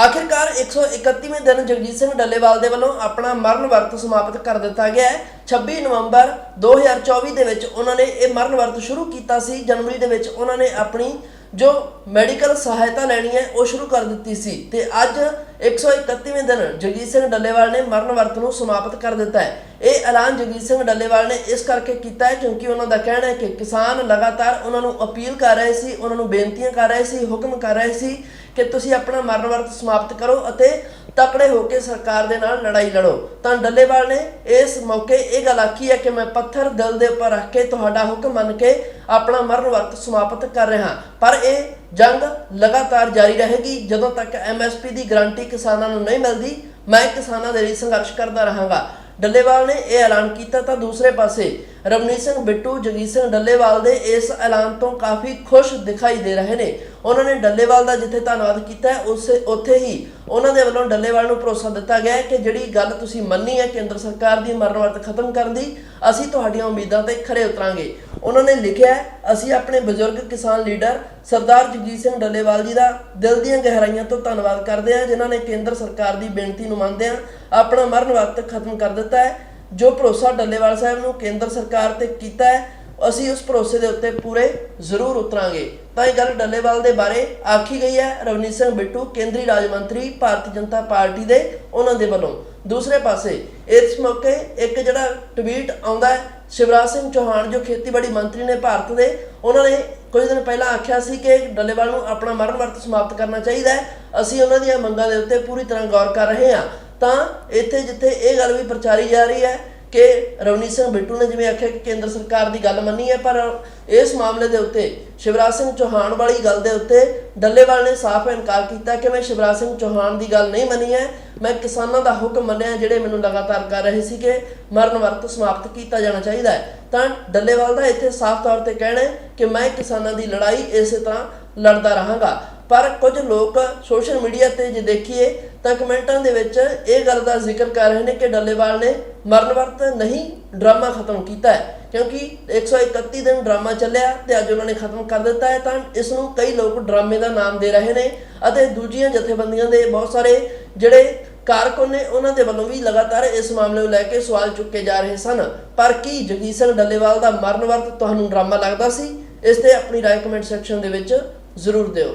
ਆਖਿਰਕਾਰ 131ਵੇਂ ਦਿਨ ਜਗਜੀਤ ਸਿੰਘ ਡੱਲੇਵਾਲ ਦੇ ਵੱਲੋਂ ਆਪਣਾ ਮਰਨ ਵਰਤ ਸਮਾਪਤ ਕਰ ਦਿੱਤਾ ਗਿਆ ਹੈ। 26 ਨਵੰਬਰ 2024 ਦੇ ਵਿੱਚ ਉਹਨਾਂ ਨੇ ਇਹ ਮਰਨ ਵਰਤ ਸ਼ੁਰੂ ਕੀਤਾ ਸੀ। ਜਨਵਰੀ ਦੇ ਵਿੱਚ ਉਹਨਾਂ ਨੇ ਆਪਣੀ ਜੋ ਮੈਡੀਕਲ ਸਹਾਇਤਾ ਲੈਣੀ ਹੈ, ਉਹ ਸ਼ੁਰੂ ਕਰ ਦਿੱਤੀ ਸੀ। ਤੇ ਅੱਜ 131ਵੇਂ ਦਿਨ ਜਗਜੀਤ ਸਿੰਘ ਡੱਲੇਵਾਲ ਨੇ ਮਰਨ ਵਰਤ ਨੂੰ ਸਮਾਪਤ ਕਰ ਦਿੱਤਾ ਹੈ। ਇਹ ਐਲਾਨ ਜਗਜੀਤ ਸਿੰਘ ਡੱਲੇਵਾਲ ਨੇ ਇਸ ਕਰਕੇ ਕੀਤਾ ਹੈ ਕਿਉਂਕਿ ਉਹਨਾਂ ਦਾ ਕਹਿਣਾ ਹੈ ਕਿ ਕਿਸਾਨ ਲਗਾਤਾਰ ਉਹਨਾਂ ਨੂੰ ਅਪੀਲ ਕਰ ਰਹੇ ਸੀ, ਉਹਨਾਂ ਨੂੰ ਬੇਨਤੀਆਂ ਕਰ ਰਹੇ ਸੀ, ਹੁਕਮ ਕਰ ਰਹੇ ਸੀ ਕਿ ਤੁਸੀਂ ਆਪਣਾ ਮਰਨ ਵਰਤ ਸਮਾਪਤ ਕਰੋ ਅਤੇ ਤਕੜੇ ਹੋ ਕੇ ਸਰਕਾਰ ਦੇ ਨਾਲ ਲੜਾਈ ਲੜੋ। ਤਾਂ ਡੱਲੇਵਾਲ ਨੇ ਇਸ ਮੌਕੇ ਇਹ ਗੱਲ ਆਖੀ ਹੈ ਕਿ ਮੈਂ ਪੱਥਰ ਦਿਲ ਦੇ ਉੱਪਰ ਰੱਖ ਕੇ ਤੁਹਾਡਾ ਹੁਕਮ ਮੰਨ ਕੇ ਆਪਣਾ ਮਰਨ ਵਰਤ ਸਮਾਪਤ ਕਰ ਰਿਹਾ ਪਰ ਇਹ ਜੰਗ ਲਗਾਤਾਰ ਜਾਰੀ ਰਹੇਗੀ। ਜਦੋਂ ਤੱਕ ਐਮਐਸਪੀ ਦੀ ਗਾਰੰਟੀ ਕਿਸਾਨਾਂ ਨੂੰ ਨਹੀਂ ਮਿਲਦੀ, ਮੈਂ ਕਿਸਾਨਾਂ ਦੇ ਲਈ ਸੰਘਰਸ਼ ਕਰਦਾ ਰਹਾਂਗਾ। ਡੱਲੇਵਾਲ ਨੇ ਇਹ ਐਲਾਨ ਕੀਤਾ ਤਾਂ ਦੂਸਰੇ ਪਾਸੇ ਰਮਨੀਤ ਸਿੰਘ ਬਿੱਟੂ, ਜਗੀਰ ਸਿੰਘ ਡੱਲੇਵਾਲ ਦੇ ਇਸ ਐਲਾਨ ਤੋਂ ਕਾਫੀ ਖੁਸ਼ ਦਿਖਾਈ ਦੇ ਰਹੇ ਨੇ। ਉਹਨਾਂ ਨੇ ਡੱਲੇਵਾਲ ਦਾ ਜਿੱਥੇ ਧੰਨਵਾਦ ਕੀਤਾ ਹੈ, ਉਸੇ ਉੱਥੇ ਹੀ ਉਹਨਾਂ ਦੇ ਵੱਲੋਂ ਡੱਲੇਵਾਲ ਨੂੰ ਭਰੋਸਾ ਦਿੱਤਾ ਗਿਆ ਕਿ ਜਿਹੜੀ ਗੱਲ ਤੁਸੀਂ ਮੰਨੀ ਹੈ ਕੇਂਦਰ ਸਰਕਾਰ ਦੀ ਮਰਨ ਵਰਤ ਖਤਮ ਕਰਨ ਦੀ, ਅਸੀਂ ਤੁਹਾਡੀਆਂ ਉਮੀਦਾਂ ਤੇ ਖਰੇ ਉਤਰਾਂਗੇ। ਉਹਨਾਂ ਨੇ ਲਿਖਿਆ ਅਸੀਂ ਆਪਣੇ ਬਜ਼ੁਰਗ ਕਿਸਾਨ ਲੀਡਰ ਸਰਦਾਰ ਜਗਜੀਤ ਸਿੰਘ ਡੱਲੇਵਾਲ ਜੀ ਦਾ ਦਿਲ ਦੀਆਂ ਗਹਿਰਾਈਆਂ ਤੋਂ ਧੰਨਵਾਦ ਕਰਦੇ ਹਾਂ, ਜਿਨ੍ਹਾਂ ਨੇ ਕੇਂਦਰ ਸਰਕਾਰ ਦੀ ਬੇਨਤੀ ਨੂੰ ਮੰਨਦਿਆਂ ਆਪਣਾ ਮਰਨ ਵਰਤ ਖਤਮ ਕਰ ਦਿੱਤਾ ਹੈ, ਜੋ ਭਰੋਸਾ ਡੱਲੇਵਾਲ ਸਾਹਿਬ ਨੂੰ ਕੇਂਦਰ ਸਰਕਾਰ ਤੇ ਕੀਤਾ ਹੈ, ਅਸੀਂ ਉਸ ਭਰੋਸੇ ਦੇ ਉੱਤੇ ਪੂਰੇ ਜ਼ਰੂਰ ਉਤਰਾਂਗੇ। ਤਾਂ ਇਹ ਗੱਲ ਡੱਲੇਵਾਲ ਦੇ ਬਾਰੇ ਆਖੀ ਗਈ ਹੈ, ਰਵਨੀਤ ਸਿੰਘ ਬਿੱਟੂ, ਕੇਂਦਰੀ ਰਾਜ ਮੰਤਰੀ, ਭਾਰਤੀ ਜਨਤਾ ਪਾਰਟੀ ਦੇ ਉਹਨਾਂ ਦੇ ਵੱਲੋਂ। ਦੂਸਰੇ ਪਾਸੇ, ਇਸ ਮੌਕੇ ਇੱਕ ਜਿਹੜਾ ਟਵੀਟ ਆਉਂਦਾ ਹੈ ਸ਼ਿਵਰਾਜ ਸਿੰਘ ਚੌਹਾਨ, ਜੋ ਖੇਤੀਬਾੜੀ ਮੰਤਰੀ ਨੇ ਭਾਰਤ ਦੇ, ਉਹਨਾਂ ਨੇ ਕੁਝ ਦਿਨ ਪਹਿਲਾਂ ਆਖਿਆ ਸੀ ਕਿ ਡੱਲੇਵਾਲ ਨੂੰ ਆਪਣਾ ਮਰਨ ਵਰਤ ਸਮਾਪਤ ਕਰਨਾ ਚਾਹੀਦਾ ਹੈ। ਅਸੀਂ ਉਹਨਾਂ ਦੀਆਂ ਮੰਗਾਂ ਦੇ ਉੱਤੇ ਪੂਰੀ ਤਰ੍ਹਾਂ ਗੌਰ ਕਰ ਰਹੇ ਹਾਂ। ਤਾਂ ਇੱਥੇ ਜਿੱਥੇ ਇਹ ਗੱਲ ਵੀ ਪ੍ਰਚਾਰੀ ਜਾ ਰਹੀ ਹੈ ਕਿ ਰਵਨੀਤ ਸਿੰਘ ਬਿੱਟੂ ਨੇ ਜਿਵੇਂ ਆਖਿਆ ਕਿ ਕੇਂਦਰ ਸਰਕਾਰ ਦੀ ਗੱਲ ਮੰਨੀ ਹੈ, ਪਰ ਇਸ ਮਾਮਲੇ ਦੇ ਉੱਤੇ ਸ਼ਿਵਰਾਜ ਸਿੰਘ ਚੌਹਾਨ ਵਾਲੀ ਗੱਲ ਦੇ ਉੱਤੇ ਡੱਲੇਵਾਲ ਨੇ ਸਾਫ਼ ਇਨਕਾਰ ਕੀਤਾ ਕਿ ਮੈਂ ਸ਼ਿਵਰਾਜ ਸਿੰਘ ਚੌਹਾਨ ਦੀ ਗੱਲ ਨਹੀਂ ਮੰਨੀ ਹੈ। ਮੈਂ ਕਿਸਾਨਾਂ ਦਾ ਹੁਕਮ ਮੰਨਿਆ ਜਿਹੜੇ ਮੈਨੂੰ ਲਗਾਤਾਰ ਕਰ ਰਹੇ ਸੀ ਕਿ ਮਰਨ ਵਰਤ ਸਮਾਪਤ ਕੀਤਾ ਜਾਣਾ ਚਾਹੀਦਾ ਹੈ। ਤਾਂ ਡੱਲੇਵਾਲ ਦਾ ਇੱਥੇ ਸਾਫ਼ ਤੌਰ ਤੇ ਕਹਿਣਾ ਹੈ ਕਿ ਮੈਂ ਕਿਸਾਨਾਂ ਦੀ ਲੜਾਈ ਇਸੇ ਤਰ੍ਹਾਂ ਲੜਦਾ ਰਹਾਂਗਾ। ਪਰ ਕੁਝ ਲੋਕ ਸੋਸ਼ਲ ਮੀਡੀਆ ਤੇ ਜੇ ਦੇਖੀਏ ਤਾਂ ਕਮੈਂਟਾਂ ਦੇ ਵਿੱਚ ਇਹ ਗੱਲ ਦਾ ਜ਼ਿਕਰ ਕਰ ਰਹੇ ਨੇ ਕਿ ਡੱਲੇਵਾਲ ਨੇ ਮਰਨ ਵਰਤ ਨਹੀਂ, ਡਰਾਮਾ ਖਤਮ ਕੀਤਾ ਹੈ। ਕਿਉਂਕਿ 131 ਦਿਨ ਡਰਾਮਾ ਚੱਲਿਆ ਤੇ ਅੱਜ ਉਹਨਾਂ ਨੇ ਖਤਮ ਕਰ ਦਿੱਤਾ ਹੈ, ਤਾਂ ਇਸ ਨੂੰ ਕਈ ਲੋਕ ਡਰਾਮੇ ਦਾ ਨਾਮ ਦੇ ਰਹੇ ਨੇ ਅਤੇ ਦੂਜੀਆਂ ਜਥੇਬੰਦੀਆਂ ਦੇ ਬਹੁਤ ਸਾਰੇ ਜਿਹੜੇ ਕਾਰਕੁਨ ਨੇ ਉਹਨਾਂ ਦੇ ਵੱਲੋਂ ਵੀ ਲਗਾਤਾਰ ਇਸ ਮਾਮਲੇ ਨੂੰ ਲੈ ਕੇ ਸਵਾਲ ਚੁੱਕੇ ਜਾ ਰਹੇ ਸਨ। ਪਰ ਕੀ ਜਗਜੀਤ ਸਿੰਘ ਡੱਲੇਵਾਲ ਦਾ ਮਰਨ ਵਰਤ ਤੁਹਾਨੂੰ ਡਰਾਮਾ ਲੱਗਦਾ ਸੀ? ਇਸ ਤੇ ਆਪਣੀ ਰਾਏ ਕਮੈਂਟ ਸੈਕਸ਼ਨ ਦੇ ਵਿੱਚ ਜ਼ਰੂਰ ਦਿਓ।